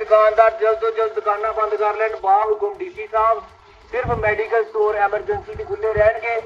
ਦੁਕਾਨਦਾਰ ਜਲਦ ਤੋਂ ਜਲਦ ਦੁਕਾਨਾਂ ਬੰਦ ਕਰ ਲੈਣ। ਬਾਹਰ ਹੁਕਮ ਡੀਸੀ ਸਾਹਿਬ। ਸਿਰਫ ਮੈਡੀਕਲ ਸਟੋਰ ਐਮਰਜੈਂਸੀ ਦੇ ਖੁੱਲੇ ਰਹਿਣਗੇ।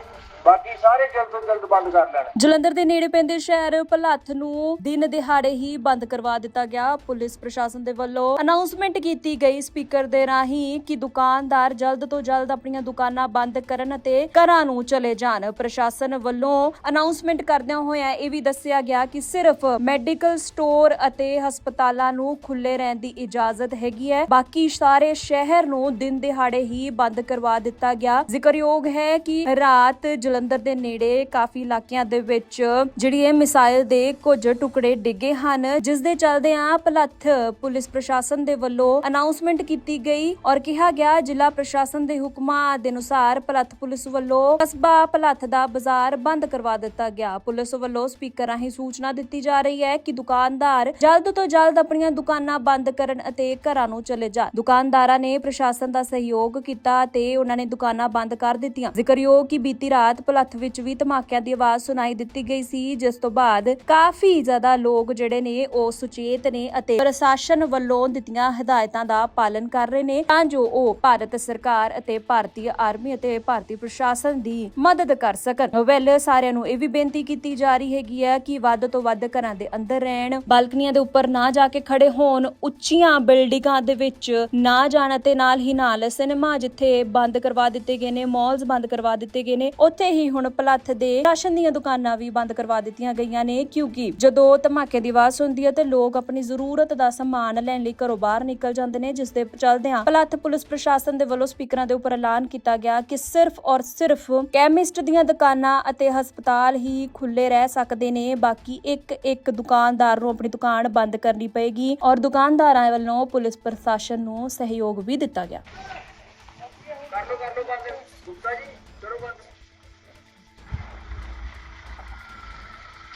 ਬਾਕੀ ਸਾਰੇ ਜਲਦ ਤੋਂ ਜਲਦ ਬੰਦ ਕਰ ਲੈਣ। ਜਲੰਧਰ ਦੇ ਨੇੜੇ ਪੈਂਦੇ ਸ਼ਹਿਰ ਭਲੱਥ ਨੂੰ ਦਿਨ ਦਿਹਾੜੇ ਹੀ ਬੰਦ ਕਰਵਾ ਦਿੱਤਾ ਗਿਆ। ਪੁਲਿਸ ਪ੍ਰਸ਼ਾਸਨ ਦੇ ਵੱਲੋਂ ਅਨਾਉਂਸਮੈਂਟ ਕੀਤੀ ਗਈ ਸਪੀਕਰ ਦੇ ਰਾਹੀਂ ਕਿ ਦੁਕਾਨਦਾਰ ਜਲਦ ਤੋਂ ਜਲਦ ਆਪਣੀਆਂ ਦੁਕਾਨਾਂ ਬੰਦ ਕਰਨ ਅਤੇ ਘਰਾਂ ਨੂੰ ਚਲੇ ਜਾਣ। ਪ੍ਰਸ਼ਾਸਨ ਵੱਲੋਂ ਅਨਾਉਂਸਮੈਂਟ ਕਰਦਿਆਂ ਹੋਇਆ ਇਹ ਵੀ ਦੱਸਿਆ ਗਿਆ ਕਿ ਸਿਰਫ ਮੈਡੀਕਲ ਸਟੋਰ ਅਤੇ ਹਸਪਤਾਲਾਂ ਨੂੰ ਖੁੱਲੇ ਰਹਿਣ ਦੀ ਇਜਾਜ਼ਤ ਹੈਗੀ ਹੈ। ਬਾਕੀ ਸਾਰੇ ਸ਼ਹਿਰ ਨੂੰ ਦਿਨ ਦਿਹਾੜੇ ਹੀ ਬੰਦ ਕਰਵਾ ਦਿੱਤਾ ਗਿਆ। ਜ਼ਿਕਰਯੋਗ ਹੈ ਕਿ ਰਾਤ ਜਲੰਧਰ ਦੇ ਨੇੜੇ ਕਾਫੀ ਇਲਾਕਿਆਂ ਦੇ ਵਿੱਚ ਜਿਹੜੀ ਇਹ ਮਿਸਾਈਲ ਦੇ ਕੁਝ ਟੁਕੜੇ ਡਿੱਗੇ ਹਨ, ਜਿਸ ਦੇ ਚੱਲਦਿਆਂ ਭਲੱਥ ਪੁਲਿਸ ਪ੍ਰਸ਼ਾਸਨ ਦੇ ਵੱਲੋਂ ਅਨਾਉਂਸਮੈਂਟ ਕੀਤੀ ਗਈ ਔਰ ਕਿਹਾ ਗਿਆ, ਜ਼ਿਲ੍ਹਾ ਪ੍ਰਸ਼ਾਸਨ ਦੇ ਹੁਕਮਾਂ ਦੇ ਅਨੁਸਾਰ ਭਲੱਥ ਪੁਲਿਸ ਵੱਲੋਂ ਕਸਬਾ ਭਲੱਥ ਦਾ ਬਾਜ਼ਾਰ ਬੰਦ ਕਰਵਾ ਦਿੱਤਾ ਗਿਆ। ਪੁਲਿਸ ਵੱਲੋਂ ਸਪੀਕਰ ਰਾਹੀਂ ਸੂਚਨਾ ਦਿੱਤੀ ਜਾ ਰਹੀ ਹੈ ਕਿ ਦੁਕਾਨਦਾਰ ਜਲਦ ਤੋਂ ਜਲਦ ਆਪਣੀਆਂ ਦੁਕਾਨਾਂ ਬੰਦ ਕਰਨ ਅਤੇ ਘਰਾਂ ਨੂੰ ਚਲੇ ਜਾ ਦੁਕਾਨਦਾਰਾਂ ਨੇ ਪ੍ਰਸ਼ਾਸਨ ਦਾ ਸਹਿਯੋਗ ਕੀਤਾ ਤੇ ਉਹਨਾਂ ਨੇ ਦੁਕਾਨਾਂ ਬੰਦ ਕਰ ਦਿੱਤੀਆਂ। ਜ਼ਿਕਰਯੋਗ ਕਿ ਬੀਤੀ ਰਾਤ ਭਲੱਥ ਵਿੱਚ ਵੀ ਧਮਾਕਿਆਂ ਦੀ ਆਵਾਜ਼ ਸੁਣਾਈ ਦਿੱਤੀ ਗਈ ਸੀ, ਜਿਸ ਤੋਂ ਬਾਅਦ ਕਾਫੀ ਜ਼ਿਆਦਾ ਲੋਕ ਜਿਹੜੇ ਨੇ ਉਹ ਸੁਚੇਤ ਨੇ ਅਤੇ ਪ੍ਰਸ਼ਾਸਨ ਵੱਲੋਂ ਦਿੱਤੀਆਂ ਹਦਾਇਤਾਂ ਦਾ ਪਾਲਣ ਕਰ ਰਹੇ ਨੇ, ਤਾਂ ਜੋ ਉਹ ਭਾਰਤ ਸਰਕਾਰ ਅਤੇ ਭਾਰਤੀ ਆਰਮੀ ਅਤੇ ਭਾਰਤੀ ਪ੍ਰਸ਼ਾਸਨ ਦੀ ਮਦਦ ਕਰ ਸਕਣ। ਵੈਲ ਸਾਰਿਆਂ ਨੂੰ ਇਹ ਵੀ ਬੇਨਤੀ ਕੀਤੀ ਜਾ ਰਹੀ ਹੈਗੀ ਹੈ ਕਿ ਵੱਧ ਤੋਂ ਵੱਧ ਘਰਾਂ ਦੇ ਅੰਦਰ ਰਹਿਣ, ਬਾਲਕਨੀਆਂ ਦੇ ਉੱਪਰ ਨਾ ਜਾ ਕੇ ਖੜੇ ਹੋਣ, ਉੱਚੀਆਂ ਬਿਲਡਿੰਗਾਂ ਦੇ ਵਿੱਚ ਨਾ ਜਾਣ ਅਤੇ ਨਾਲ ਹੀ ਨਾਲ ਸਿਨੇਮਾ ਜਿੱਥੇ ਬੰਦ ਕਰਵਾ ਦਿੱਤੇ ਗਏ ਨੇ ਮਾਲਸ ਬੰਦ ਕਰਵਾ ਦਿੱਤੇ ਗਏ ਨੇ, ਉੱਥੇ ਹੀ ਹੁਣ ਪਲੱਥ ਦੇ ਰਾਸ਼ਨ ਦੀਆਂ ਦੁਕਾਨਾਂ ਵੀ ਬੰਦ ਕਰਵਾ ਦਿੱਤੀਆਂ ਗਈਆਂ ਨੇ। ਕਿਉਂਕਿ ਜਦੋਂ ਧਮਾਕੇ ਦੀ ਆਵਾਜ਼ ਸੁਣਦੀ ਹੈ ਤੇ ਲੋਕ ਆਪਣੀ ਜ਼ਰੂਰਤ ਦਾ ਸਮਾਨ ਲੈਣ ਲਈ ਘਰੋਂ ਬਾਹਰ ਨਿਕਲ ਜਾਂਦੇ ਨੇ, ਜਿਸ ਦੇ ਚੱਲਦਿਆਂ ਪਲੱਥ ਪੁਲਿਸ ਪ੍ਰਸ਼ਾਸਨ ਦੇ ਵੱਲੋਂ ਸਪੀਕਰਾਂ ਦੇ ਉੱਪਰ ਐਲਾਨ ਕੀਤਾ ਗਿਆ ਕਿ ਸਿਰਫ ਔਰ ਸਿਰਫ ਕੈਮਿਸਟ ਦੀਆਂ ਦੁਕਾਨਾਂ ਅਤੇ ਹਸਪਤਾਲ ਹੀ ਖੁੱਲੇ ਰਹਿ ਸਕਦੇ ਨੇ। ਬਾਕੀ ਇੱਕ ਇੱਕ ਦੁਕਾਨਦਾਰ ਨੂੰ ਆਪਣੀ ਦੁਕਾਨ ਬੰਦ ਕਰਨੀ ਪਏਗੀ ਔਰ ਦੁਕਾਨਦਾਰਾਂ ਵੱਲੋਂ ਪੁਲਿਸ ਪ੍ਰਸ਼ਾਸਨ ਨੂੰ ਸਹਿਯੋਗ ਵੀ ਦਿੱਤਾ ਗਿਆ।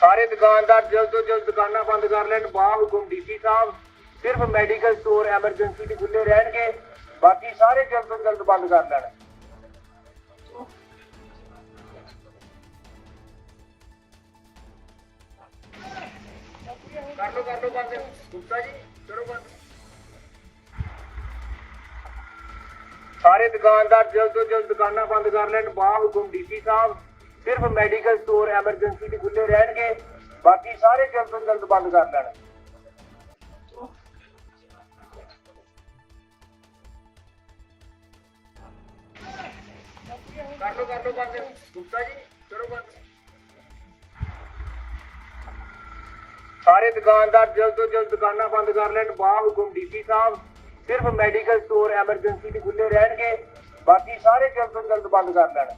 ਸਾਰੇ ਦੁਕਾਨਦਾਰ ਜਲਦ ਤੋਂ ਜਲਦ ਦੁਕਾਨਾਂ ਬੰਦ ਕਰ ਲੈਣ, ਬਾਹਰ ਹੁਕਮ ਡੀਸੀ ਸਾਹਿਬ। ਸਿਰਫ ਮੈਡੀਕਲ ਸਟੋਰ ਐਮਰਜੈਂਸੀ ਦੇ ਖੁੱਲੇ ਰਹਿਣਗੇ, ਬਾਕੀ ਸਾਰੇ ਜਲਦ ਤੋਂ ਜਲਦ ਬੰਦ ਕਰ ਲੈਣ। ਕਰ ਲੋ ਕਰ ਲੋ ਬੰਦ। ਗੁਪਤਾ ਜੀ, ਕਰੋ ਬੰਦ। ਸਾਰੇ ਦੁਕਾਨਦਾਰ ਜਲਦ ਤੋਂ ਜਲਦ ਦੁਕਾਨਾਂ ਬੰਦ ਕਰ ਲੈਣ, ਬਾਹਰ ਹੁਕਮ ਡੀਸੀ ਸਾਹਿਬ। ਸਿਰਫ ਮੈਡੀਕਲ ਸਟੋਰ ਐਮਰਜੈਂਸੀ ਦੇ ਖੁੱਲੇ ਰਹਿਣਗੇ, ਬਾਕੀ ਸਾਰੇ ਜਲਦ ਤੋਂ ਜਲਦ ਬੰਦ ਕਰ ਲੈਣ। ਕਰ ਲੋ ਕਰ ਲੋ ਬੰਦ ਗੁਪਤਾ ਜੀ, ਕਰੋ ਬੰਦ ਸਾਰੇ ਦੁਕਾਨਦਾਰ ਜਲਦ ਤੋਂ ਜਲਦ ਦੁਕਾਨਾਂ ਬੰਦ ਕਰ ਲੈਣ ਬਾਹਰ ਹੁਕਮ ਡੀਸੀ ਸਾਹਿਬ। ਸਿਰਫ ਮੈਡੀਕਲ ਸਟੋਰ ਐਮਰਜੈਂਸੀ ਦੇ ਖੁੱਲੇ ਰਹਿਣਗੇ, ਬਾਕੀ ਸਾਰੇ ਜਲਦ ਤੋਂ ਜਲਦ ਬੰਦ ਕਰ ਲੈਣ।